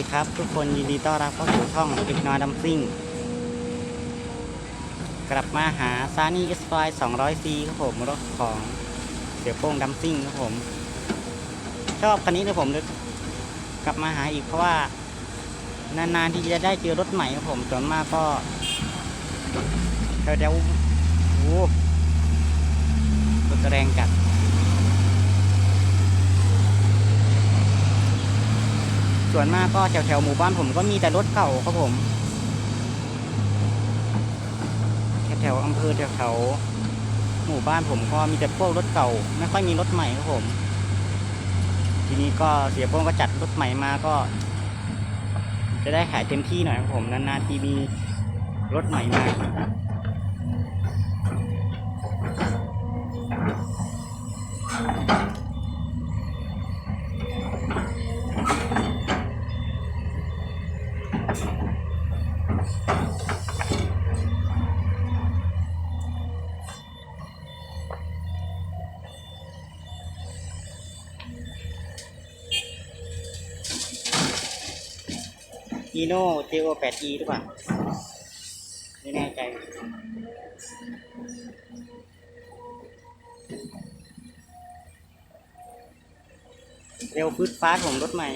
วัสดีครับ ทุกคนยินดีต้อนรับเข้าสู่ช่องอีกน้อยดัมซิ่งกลับมาหาซานี่เอสไฟ200 c ครับผมรถของเสียโป้งดัมซิ่งครับผม ชอบคันนี้เลยผมเลยกลับมาหาอีกเพราะว่านานๆที่จะได้เจอรถใหม่ครับผมส่วนมากก็แถวๆโอ้รถแรงจัด ส่วนมากก็แถวแถวหมู่บ้านผมก็มีแต่รถเก่าครับผม แถวแถวอำเภอแถวแถวหมู่บ้านผมก็มีแต่พวกรถเก่า ไม่ค่อยมีรถใหม่ครับผม ทีนี้ก็เสียโป้งก็จัดรถใหม่มาก็ จะได้ขายเต็มที่หน่อยครับผมนานๆทีมีรถใหม่มา อีโน่เจโอแปดอีหรือเปล่า ไม่แน่ใจเร็วฟืดฟ้าดผมรถใหม่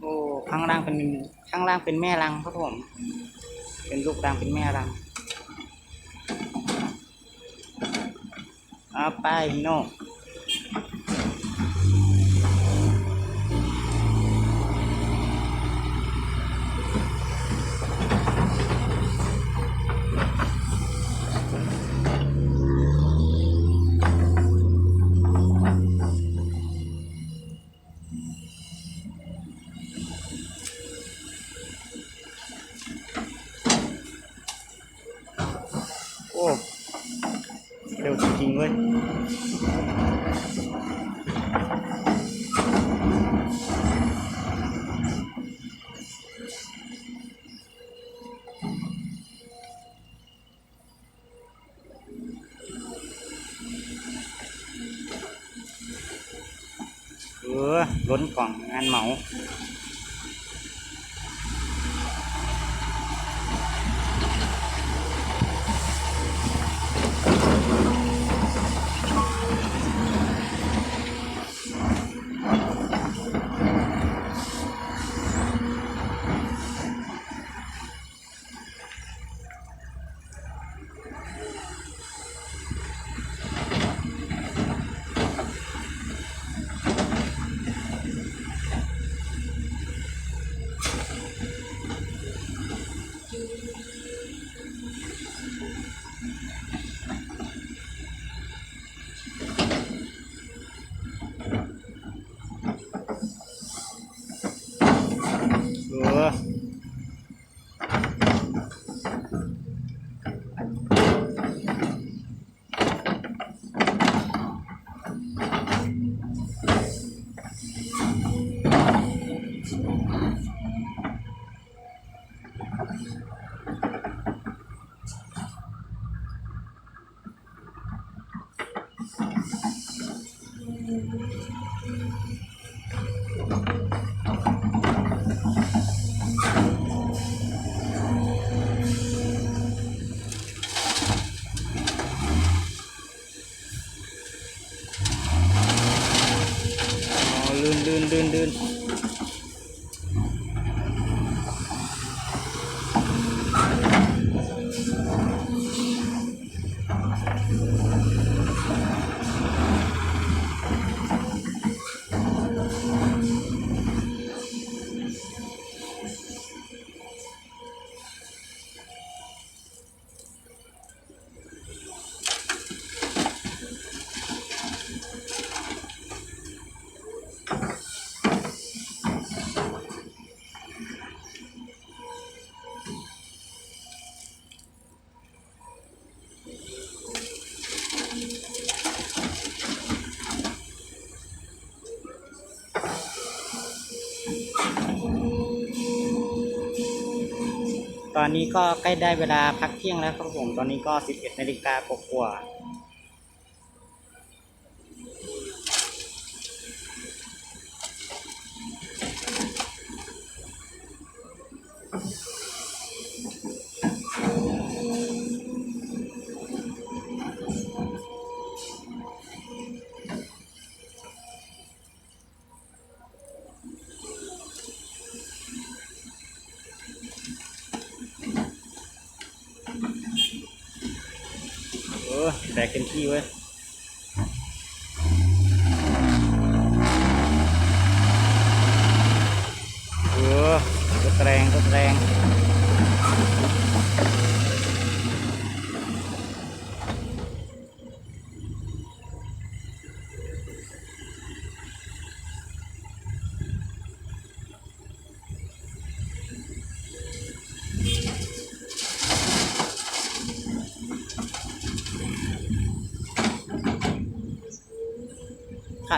โอ้ ข้างล่างเป็นข้างล่างเป็นแม่รังครับผม เป็นลูกรังเป็นแม่รังเอาไปพี่โน่โล้นก เดินเดิน อนนี้ก็ใกล้ได้เวลาพักเที่ยงแล้วครับผม ตอนนี้ก็ 11นาฬิกากว่า อแบกเต็มที่เว้ย เออรถแรงรถแรง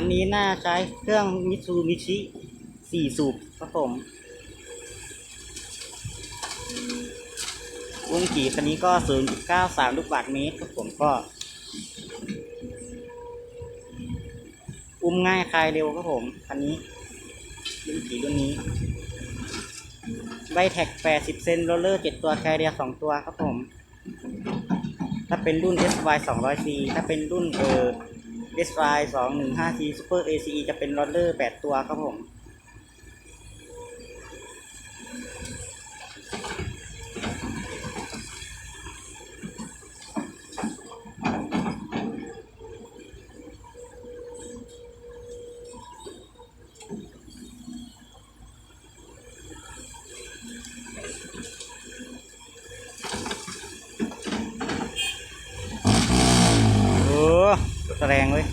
คันนี้น่าใช้เครื่องมิตซูมิชิสี่สูบครับผมวงกี่คันนี้ก็ 0.93 ลูกบาทเมตรครับผมก็ อุ้มง่ายคลายเร็วครับผมคันนี้รุ่นกี่รุ่นนี้ใบแท็ก 80 เซนโรลเลอร์ 7 ตัวแคเรีย2ตัวครับผม ถ้าเป็นรุ่น SY 200C ถ้าเป็นรุ่นเออ SY 215C Super ACE จะเป็นโรลเลอร์ 8 ตัวครับผม โอ้แรงเว้ย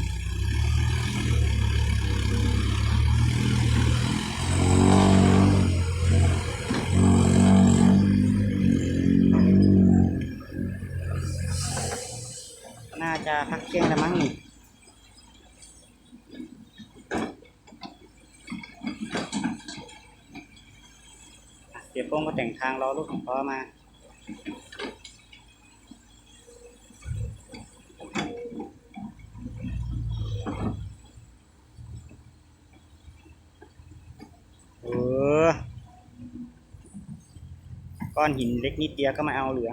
น่าจะ พักเที่ยงแล้วมั้งนี่เดี๋ยวโป้งก็แต่งทางรอรถของพ่อมาเออก้อนหินเล็กนิดเดียวก็มาเอาเหลือ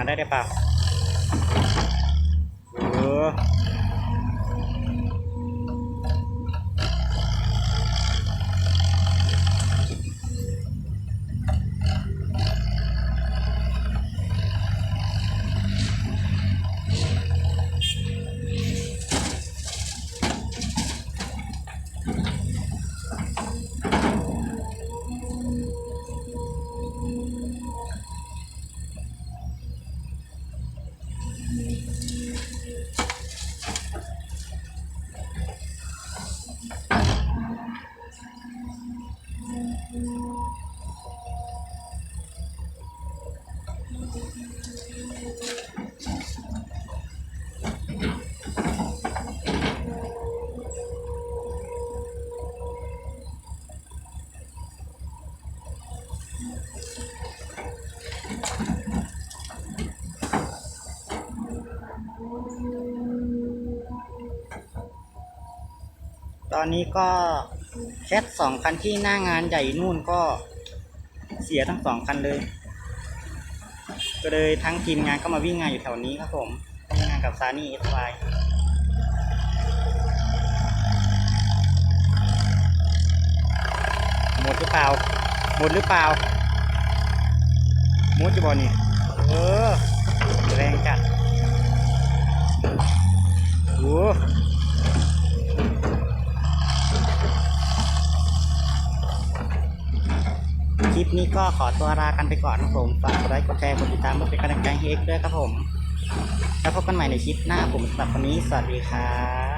มาได้ได้เปล่าเออ ตอนนี้ก็แคทสองคันที่หน้างานใหญ่นู่นก็เสียทั้งสองคันเลย ก็เลยทั้งทีมงานก็มาวิ่งงานอยู่แถวนี้ครับผมวิ่งงานกับซานี่เอสไหมดหรือเปล่า หมดหรือเปล่าหมดจะบอนี่เออ แรงจัดโอ้ขี่ลิปนี้ก็ขอตัวลากันไปก่อนนะครับผม ฝากกดไลค์กดแชร์กดติดตามเพื่อเป็นกำลังใจให้เอกด้วยครับผม แล้วพบกันใหม่ในคลิปหน้าผมสำหรับวันนี้ สวัสดีครับ